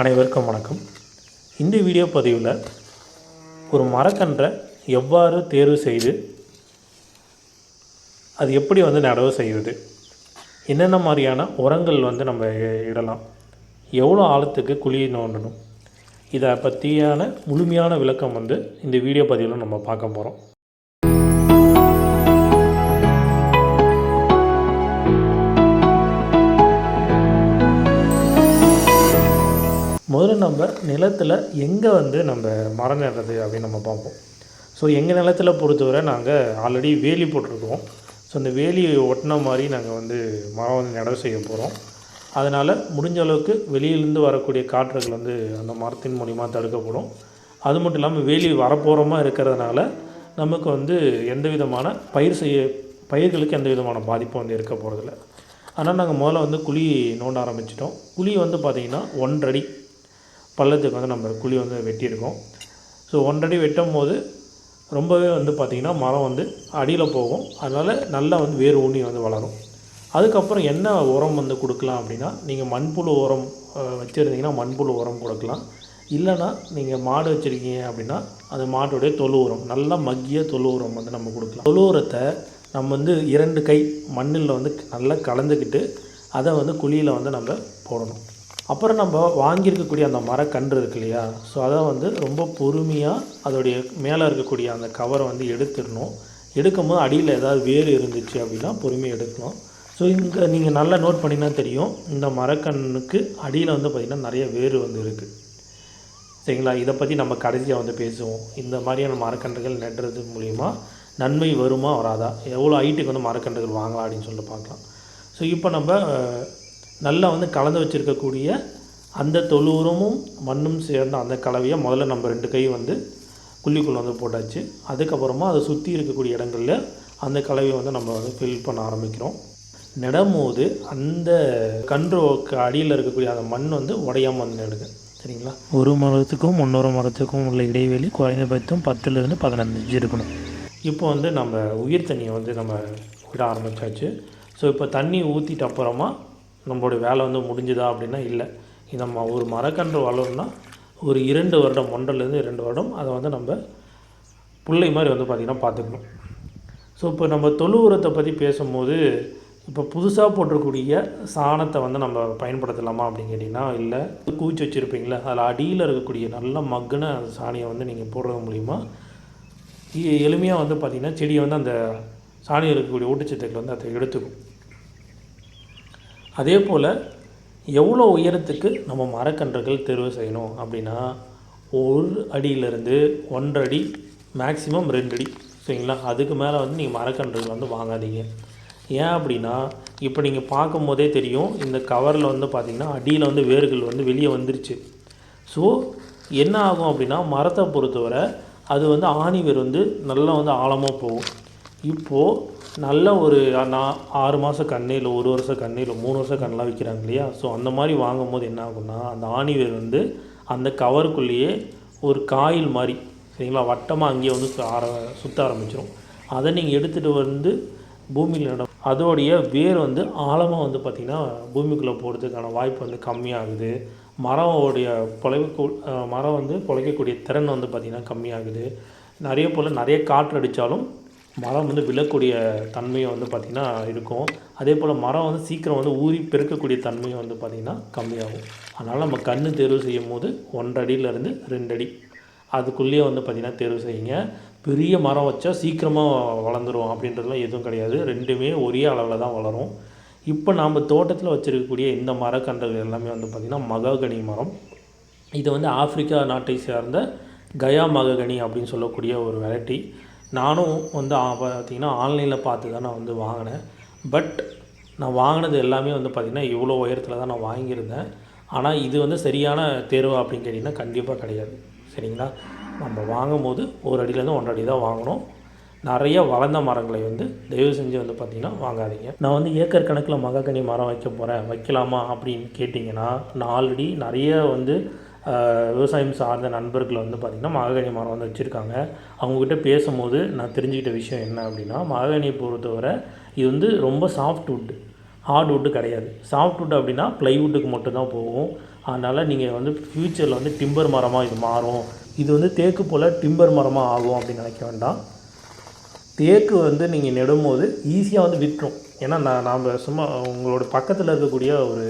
அனைவருக்கும் வணக்கம். இந்த வீடியோ பதிவில் ஒரு மரக்கன்றை எவ்வாறு தேர்வு செய்து அது எப்படி வந்து நடவு செய்வது என்னென்ன மாதிரியான உரங்கள் வந்து நம்ம இடலாம் எவ்வளோ ஆழத்துக்கு குழியை நோண்டணும் இதை பற்றியான முழுமையான விளக்கம் வந்து இந்த வீடியோ பதிவில் நம்ம பார்க்க போகிறோம் நம்ம நிலத்தில் எங்கே வந்து நம்ம மரம் நடுறது அப்படின்னு நம்ம பார்ப்போம். ஸோ எங்கள் நிலத்தில் பொறுத்தவரை நாங்கள் ஆல்ரெடி வேலி போட்டிருக்கோம். ஸோ அந்த வேலி ஒட்டின மாதிரி நாங்கள் வந்து மரம் வந்து நட செய்ய போகிறோம் அதனால் முடிஞ்ச அளவுக்கு வெளியிலேருந்து வரக்கூடிய காற்றுகள் வந்து அந்த மரத்தின் மூலிமா தடுக்கப்படும். அது மட்டும் இல்லாமல் வேலி வரப்போகிறோமா இருக்கிறதுனால நமக்கு வந்து எந்த விதமான பயிர் செய்ய பயிர்களுக்கு எந்த விதமான பாதிப்பும் வந்து இருக்க போகிறதில்ல ஆனால் நாங்கள் முதல்ல வந்து குழி நோண்ட ஆரம்பிச்சிட்டோம். குழி வந்து பார்த்திங்கன்னா ஒன்றடி பள்ளத்துக்கு வந்து நம்ம குழி வந்து வெட்டியிருக்கோம். ஸோ ஒன்றடி வெட்டும் போது ரொம்பவே வந்து பார்த்திங்கன்னா மரம் வந்து அடியில் போகும். அதனால் நல்லா வந்து வேர் ஊனி வந்து வளரும். அதுக்கப்புறம் என்ன உரம் வந்து கொடுக்கலாம் அப்படின்னா நீங்கள் மண்புழு உரம் வச்சுருந்தீங்கன்னா மண்புழு உரம் கொடுக்கலாம். இல்லைன்னா நீங்கள் மாடு வச்சுருக்கீங்க அப்படின்னா அந்த மாட்டுடைய தொழு உரம் நல்லா மக்கிய தொழு உரம் வந்து நம்ம கொடுக்கலாம். தொழு உரத்தை நம்ம வந்து இரண்டு கை மண்ணில் வந்து நல்லா கலந்துக்கிட்டு அதை வந்து குழியில் வந்து நம்ம போடணும். அப்புறம் நம்ம வாங்கியிருக்கக்கூடிய அந்த மரக்கன்று இருக்கு இல்லையா? ஸோ அதை வந்து ரொம்ப பொறுமையாக அதோடைய மேலே இருக்கக்கூடிய அந்த கவரை வந்து எடுத்துடணும். எடுக்கும்போது அடியில் ஏதாவது வேர் இருந்துச்சு அப்படின்னா பொறுமையாக எடுக்கணும் ஸோ இங்கே நீங்கள் நல்லா நோட் பண்ணினா தெரியும் இந்த மரக்கன்றுக்கு அடியில் வந்து பார்த்திங்கன்னா நிறைய வேர் வந்து இருக்குது சரிங்களா? இதை பற்றி நம்ம கடைசியாக வந்து பேசுவோம். இந்த மாதிரியான மரக்கன்றுகள் நடுறது மூலிமா நன்மை வருமா வராதா? எவ்வளோ ஹைட்டுக்கு வந்து மரக்கன்றுகள் வாங்கலாம் அப்படின்னு சொல்லிட்டு பார்க்கலாம். ஸோ இப்போ நம்ம நல்லா வந்து கலந்து வச்சுருக்கக்கூடிய அந்த தொழு உரமும் மண்ணும் சேர்ந்த அந்த கலவையை முதல்ல நம்ம ரெண்டு கை வந்து குழிக்குள்ளே வந்து போட்டாச்சு. அதுக்கப்புறமா அதை சுற்றி இருக்கக்கூடிய இடங்களில் அந்த கலவையை வந்து நம்ம வந்து ஃபில் பண்ண ஆரம்பிக்கிறோம். நடும்போது அந்த கன்றுக்கு அடியில் இருக்கக்கூடிய அந்த மண் வந்து உடையாமல் வந்து நடுங்க சரிங்களா? ஒரு மரத்துக்கும் இன்னொரு மரத்துக்கும் உள்ள இடைவெளி குறைந்தபட்சம் பத்துலேருந்து பதினஞ்சு இன்ச்சு இருக்கணும். இப்போ வந்து நம்ம உயிர் தண்ணியை வந்து நம்ம விட ஆரம்பித்தாச்சு ஸோ இப்போ தண்ணி ஊற்றிட்ட அப்புறமா நம்மளுடைய வேலை வந்து முடிஞ்சுதா அப்படின்னா இல்லை. நம்ம ஒரு மரக்கன்று வளரணும்னா ஒரு இரண்டு வருடம் ஒன்றிலேருந்து இரண்டு வருடம் அதை வந்து நம்ம பிள்ளை மாதிரி வந்து பார்த்திங்கன்னா பார்த்துக்கணும் ஸோ இப்போ நம்ம தொழு உரத்தை பற்றி பேசும்போது இப்போ புதுசாக போட்டிருக்கூடிய சாணத்தை வந்து நம்ம பயன்படுத்தலாமா அப்படின்னு கேட்டிங்கன்னா இல்லை. குவிச்சு வச்சுருப்பீங்களா அதில் அடியில் இருக்கக்கூடிய நல்ல மக்குன சாணியை வந்து நீங்கள் போடுறது மூலிமா எளிமையாக வந்து பார்த்திங்கன்னா செடியை வந்து அந்த சாணியில் இருக்கக்கூடிய ஊட்டச்சத்துக்கள் வந்து அதை எடுத்துக்கும். அதே போல் எவ்வளோ உயரத்துக்கு நம்ம மரக்கன்றுகள் தேர்வு செய்யணும் அப்படின்னா ஒரு அடியிலேருந்து ஒன்றரை அடி மேக்ஸிமம் ரெண்டு அடி. சரிங்களா? அதுக்கு மேலே வந்து நீங்கள் மரக்கன்றுகள் வந்து வாங்காதீங்க. ஏன் அப்படின்னா இப்போ நீங்கள் பார்க்கும்போதே தெரியும் இந்த கவரில் வந்து பார்த்திங்கன்னா அடியில் வந்து வேர்கள் வந்து வெளியே வந்துருச்சு. ஸோ என்ன ஆகும் அப்படின்னா மரத்தை பொறுத்தவரை அது வந்து ஆணி வேர் வந்து நல்லா வந்து ஆழமாக போகும். இப்போது நல்ல ஒரு நான் ஆறு மாத கண்ணு இல்லை ஒரு வருஷம் கண்ணையில் இல்லை மூணு வருஷம் கண்ணெலாம் விற்கிறாங்க இல்லையா? ஸோ அந்த மாதிரி வாங்கும்போது என்ன ஆகும்னா அந்த ஆணி வேர் வந்து அந்த கவருக்குள்ளேயே ஒரு காயில் மாதிரி சரிங்களா? வட்டமாக அங்கேயே வந்து சு- ஆர சுற்ற ஆரம்பிச்சிடும் அதை நீங்கள் எடுத்துகிட்டு வந்து பூமியில் நட அதோடைய வேர் வந்து ஆழமாக வந்து பார்த்திங்கன்னா பூமிக்குள்ளே போகிறதுக்கான வாய்ப்பு வந்து கம்மியாகுது. மரம்வுடைய பொழைக்கு மரம் வந்து பொழைக்கக்கூடிய திறன் வந்து பார்த்திங்கன்னா கம்மியாகுது. நிறைய போல் நிறைய காற்று அடித்தாலும் மரம் வந்து விழக்கூடிய தன்மையும் வந்து பார்த்திங்கன்னா இருக்கும். அதே போல் மரம் வந்து சீக்கிரம் வந்து ஊறி பெருக்கக்கூடிய தன்மையும் வந்து பார்த்திங்கன்னா கம்மியாகும். அதனால் நம்ம கன்று தேர்வு செய்யும் போது ஒன்றடியிலேருந்து ரெண்டடி அதுக்குள்ளேயே வந்து பார்த்திங்கன்னா தேர்வு செய்யுங்க. பெரிய மரம் வச்சா சீக்கிரமாக வளர்ந்துரும் அப்படின்றதுலாம் எதுவும் கிடையாது. ரெண்டுமே ஒரே அளவில் தான் வளரும். இப்போ நாம் தோட்டத்தில் வச்சுருக்கக்கூடிய இந்த மரக்கன்றுகள் எல்லாமே வந்து பார்த்திங்கன்னா மகாகனி மரம். இது வந்து ஆப்பிரிக்கா நாட்டை சேர்ந்த கயா மககனி அப்படின்னு சொல்லக்கூடிய ஒரு வெரைட்டி. நானும் வந்து பார்த்திங்கன்னா ஆன்லைனில் பார்த்து தான் நான் வந்து வாங்கினேன். பட் நான் வாங்கினது எல்லாமே வந்து பார்த்திங்கன்னா இவ்வளோ உயரத்தில் தான் நான் வாங்கியிருந்தேன். ஆனால் இது வந்து சரியான தேர்வு அப்படின்னு கேட்டிங்கன்னா கண்டிப்பாக கிடையாது. சரிங்களா? நம்ம வாங்கும்போது ஒரு அடியிலேருந்து ஒன்றரை அடி தான் வாங்கணும். நிறைய வளர்ந்த மரங்களை வந்து தயவு செஞ்சு வந்து பார்த்திங்கன்னா வாங்காதீங்க. நான் வந்து ஏக்கர் கணக்கில் மகாக்கனி மரம் வைக்க போகிறேன் வைக்கலாமா அப்படின்னு கேட்டிங்கன்னா நான் ஆல்ரெடி நிறைய வந்து விவசாயம் சார்ந்த நண்பர்கள் வந்து பார்த்திங்கன்னா மகாகனி மரம் வந்து வச்சுருக்காங்க. அவங்கக்கிட்ட பேசும்போது நான் தெரிஞ்சுக்கிட்ட விஷயம் என்ன அப்படின்னா மகாகனியை பொறுத்தவரை இது வந்து ரொம்ப சாஃப்ட் வுட் ஹார்ட் வுட்டு கிடையாது. சாஃப்ட் வுட் அப்படின்னா ப்ளைவுட்டுக்கு மட்டும்தான் போகும். அதனால் நீங்கள் வந்து ஃப்யூச்சரில் வந்து டிம்பர் மரமாக இது மாறும். இது வந்து தேக்கு போல் டிம்பர் மரமாக ஆகும் அப்படின்னு நினைக்க வேண்டாம். தேக்கு வந்து நீங்கள் நடும்போது ஈஸியாக வந்து விட்டுரும். ஏன்னா நான் நாம் சும்மா உங்களோட பக்கத்தில் இருக்கக்கூடிய ஒரு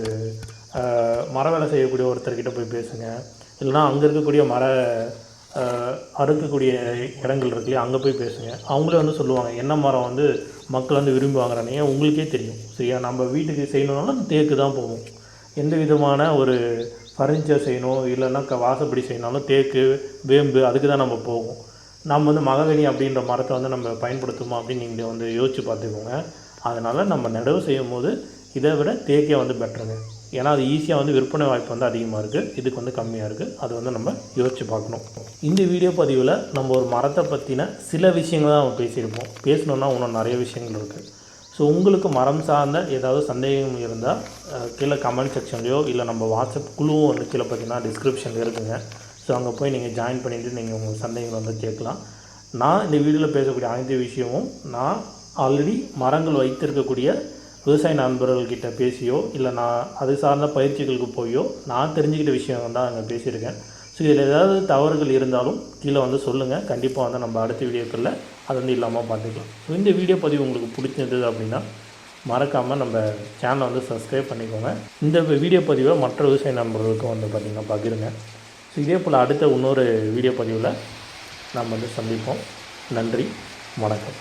மர வேலை செய்யக்கூடிய ஒருத்தர்கிட்ட போய் பேசுங்க. இல்லைனா அங்கே இருக்கக்கூடிய மர அறுக்கக்கூடிய இடங்கள் இருக்கு இல்லையா அங்கே போய் பேசுங்க. அவங்களே வந்து சொல்லுவாங்க என்ன மரம் வந்து மக்கள் வந்து விரும்பி வாங்குறானே உங்களுக்கே தெரியும். சரியா? நம்ம வீட்டுக்கு செய்யணுன்னாலும் தேக்கு தான் போகும். எந்த விதமான ஒரு ஃபர்னிச்சர் செய்யணும் இல்லைன்னா க வாசப்படி செய்யணும்னாலும் தேக்கு வேம்பு அதுக்கு தான் நம்ம போவோம் நம்ம வந்து மகவெளி அப்படின்ற மரத்தை வந்து நம்ம பயன்படுத்துமா அப்படின்னு நீங்கள் வந்து யோசித்து பார்த்துக்கோங்க. அதனால் நம்ம நடவு செய்யும் போது இதை விட தேக்கே வந்து பெட்டருங்க ஏன்னா அது ஈஸியாக வந்து விற்பனை வாய்ப்பு வந்து அதிகமாக இருக்குது இதுக்கு வந்து கம்மியாக இருக்குது அது வந்து நம்ம யோசித்து பார்க்கணும். இந்த வீடியோ பதிவில் நம்ம ஒரு மரத்தை பற்றின சில விஷயங்கள் தான் நம்ம பேசியிருப்போம். பேசணுன்னா இன்னும் நிறைய விஷயங்கள் இருக்குது ஸோ உங்களுக்கு மரம் சார்ந்த ஏதாவது சந்தேகம் இருந்தால் கீழே கமெண்ட் செக்ஷன்லையோ இல்லை நம்ம வாட்ஸ்அப் குழுவும் வந்து கீழே பார்த்தீங்கன்னா டிஸ்கிரிப்ஷனில் இருக்குங்க. ஸோ அங்கே போய் நீங்கள் ஜாயின் பண்ணிவிட்டு நீங்கள் உங்கள் சந்தேகங்கள் வந்து கேட்கலாம். நான் இந்த வீடியோவில் பேசக்கூடிய அனைத்து விஷயமும் நான் ஆல்ரெடி மரங்கள் வைத்திருக்கக்கூடிய விவசாய நண்பர்கள்கிட்ட பேசியோ இல்லை நான் அது சார்ந்த பயிற்சிகளுக்கு போயோ நான் தெரிஞ்சுக்கிட்ட விஷயம் தான் அங்கே பேசியிருக்கேன். ஸோ இதில் ஏதாவது தவறுகள் இருந்தாலும் கீழே வந்து சொல்லுங்கள் கண்டிப்பாக வந்து நம்ம அடுத்த வீடியோக்களில் அது வந்து இல்லாமல் பார்த்துக்கலாம். ஸோ இந்த வீடியோ பதிவு உங்களுக்கு பிடிச்சிருந்தது அப்படின்னா மறக்காமல் நம்ம சேனலை வந்து சப்ஸ்கிரைப் பண்ணிக்கோங்க. இந்த வீடியோ பதிவை மற்ற விவசாய நண்பர்களுக்கும் வந்து பார்த்திங்கன்னா பகிருங்க. ஸோ இதே போல் அடுத்த இன்னொரு வீடியோ பதிவில் நம்ம வந்து சந்திப்போம். நன்றி. வணக்கம்.